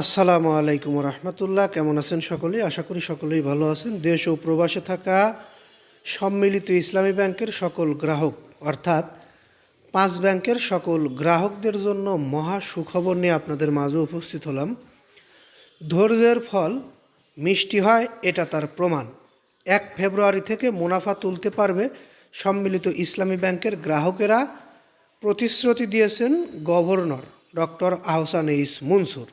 আসসালামু আলাইকুম রহমতুল্লাহ। কেমন আছেন সকলেই আশা করি সকলেই ভালো আছেন। দেশ ও প্রবাসে থাকা সম্মিলিত ইসলামী ব্যাংকের সকল গ্রাহক, অর্থাৎ পাঁচ ব্যাংকের সকল গ্রাহকদের জন্য মহা সুখবর নিয়ে আপনাদের মাঝে উপস্থিত হলাম। ধৈর্যের ফল মিষ্টি হয়, এটা তার প্রমাণ। এক ফেব্রুয়ারি থেকে মুনাফা তুলতে পারবে সম্মিলিত ইসলামী ব্যাংকের গ্রাহকেরা। প্রতিশ্রুতি দিয়েছেন governor doctor Ahsan H Mansur.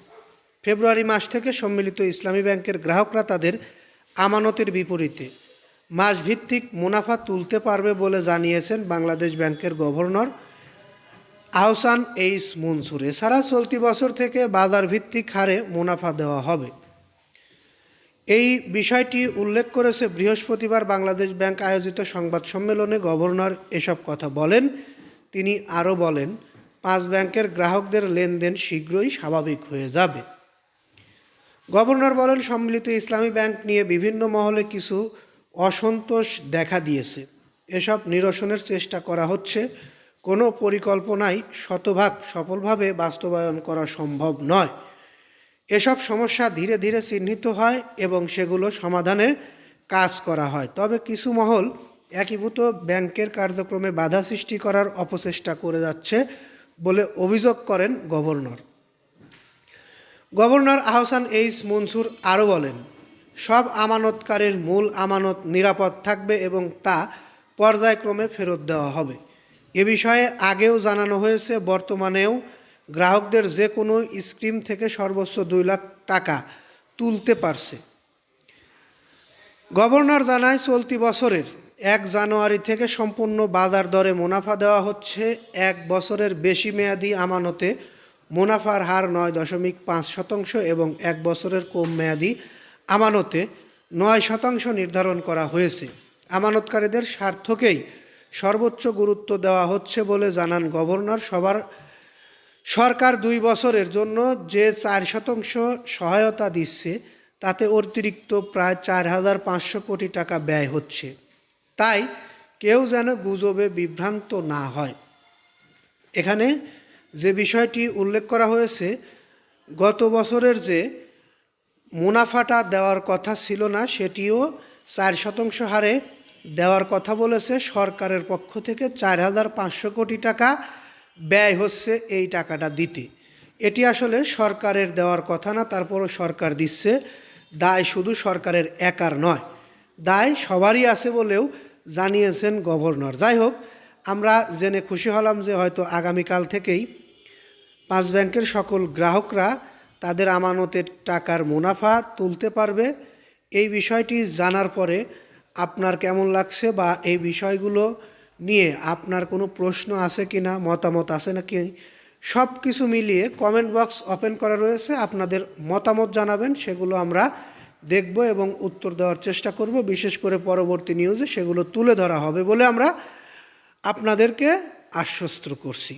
February মাস থেকে সম্মিলিত ইসলামী ব্যাংকের গ্রাহকরা তাদের আমানতের বিপরীতে মাসভিত্তিক মুনাফা তুলতে পারবে বলে জানিয়েছেন বাংলাদেশ ব্যাংকের গভর্নর আহসান এইস মনসুর। এছাড়া চলতি বছর থেকে বাজার ভিত্তিক হারে মুনাফা দেওয়া হবে। এই বিষয়টি উল্লেখ করেছে বৃহস্পতিবার বাংলাদেশ ব্যাংক আয়োজিত সংবাদ সম্মেলনে গভর্নর এসব কথা বলেন। তিনি আরও বলেন, পাঁচ ব্যাংকের গ্রাহকদের লেনদেন শীঘ্রই স্বাভাবিক হয়ে যাবে। গভর্নর বলেন, সম্মিলিত ইসলামী ব্যাংক নিয়ে বিভিন্ন মহলে কিছু অসন্তোষ দেখা দিয়েছে। এসব নিরসনের চেষ্টা করা হচ্ছে। কোনো পরিকল্পনাই শতভাগ সফলভাবে বাস্তবায়ন করা সম্ভব নয়। এসব সমস্যা ধীরে ধীরে চিহ্নিত হয় এবং সেগুলো সমাধানে কাজ করা হয়। তবে কিছু মহল একীভূত ব্যাংকের কার্যক্রমে বাধা সৃষ্টি করার অপচেষ্টা করে যাচ্ছে বলে অভিযোগ করেন governor. Governor Ahsan H Mansur আরও বলেন, সব আমানতকারীর মূল আমানত নিরাপদ থাকবে এবং তা পর্যায়ক্রমে ফেরত দেওয়া হবে। এ বিষয়ে আগেও জানানো হয়েছে, বর্তমানেও গ্রাহকদের যে কোনো স্কিম থেকে সর্বোচ্চ দুই লাখ টাকা তুলতে পারছে। গভর্নর জানায়, চলতি বছরের এক জানুয়ারি থেকে সম্পূর্ণ বাজার দরে মুনাফা দেওয়া হচ্ছে, এক বছরের বেশি মেয়াদি আমানতে মুনাফার হার নয় দশমিক পাঁচ শতাংশ এবং এক বছরের কম মেয়াদি আমানতে নয় শতাংশ নির্ধারণ করা হয়েছে। আমানতকারীদের স্বার্থকেই সর্বোচ্চ গুরুত্ব দেওয়া হচ্ছে বলে জানান গভর্নর। সবার সরকার দুই বছরের জন্য যে চার শতাংশ সহায়তা দিচ্ছে, তাতে অতিরিক্ত প্রায় চার হাজার পাঁচশো কোটি টাকা ব্যয় হচ্ছে। তাই কেউ যেন গুজবে বিভ্রান্ত না হয়। এখানে যে বিষয়টি উল্লেখ করা হয়েছে, গত বছরের যে মুনাফাটা দেওয়ার কথা ছিল না, সেটিও চার শতাংশ হারে দেওয়ার কথা বলেছে। সরকারের পক্ষ থেকে চার হাজার পাঁচশো কোটি টাকা ব্যয় হচ্ছে এই টাকাটা দিতে। এটি আসলে সরকারের দেওয়ার কথা না, তারপরও সরকার দিচ্ছে। দায় শুধু সরকারের একার নয়, দায় সবারই আছে বলেও জানিয়েছেন গভর্নর। যাই হোক, আমরা জেনে খুশি হলাম যে হয়তো আগামীকাল থেকেই পাঁচ ব্যাংকের সকল গ্রাহকরা তাদের আমানতের টাকার মুনাফা তুলতে পারবে। এই বিষয়টি জানার পরে আপনার কেমন লাগছে বা এই বিষয়গুলো নিয়ে আপনার কোনো প্রশ্ন আছে কি না মতামত আছে নাকি সব কিছু মিলিয়ে কমেন্ট বক্স ওপেন করা রয়েছে। আপনাদের মতামত জানাবেন, সেগুলো আমরা দেখব এবং উত্তর দেওয়ার চেষ্টা করব। বিশেষ করে পরবর্তী নিউজে সেগুলো তুলে ধরা হবে বলে আমরা আপনাদেরকে আশ্বস্ত করছি।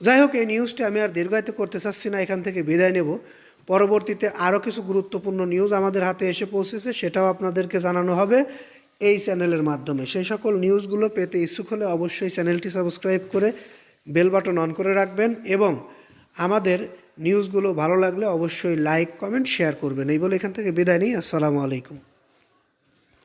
যাই হোক এই নিউজটি আমি আর দীর্ঘায়িত করতে চাচ্ছি না, এখান থেকে বিদায় নেব। পরবর্তীতে আরও কিছু গুরুত্বপূর্ণ নিউজ আমাদের হাতে এসে পৌঁছেছে, সেটাও আপনাদেরকে জানানো হবে এই চ্যানেলের মাধ্যমে। সেই সকল নিউজগুলো পেতে ইচ্ছুক হলে অবশ্যই চ্যানেলটি সাবস্ক্রাইব করে বেল বাটন অন করে রাখবেন এবং আমাদের নিউজগুলো ভালো লাগলে অবশ্যই লাইক কমেন্ট শেয়ার করবেন। এই বলে এখান থেকে বিদায় নিই। আসসালামু আলাইকুম।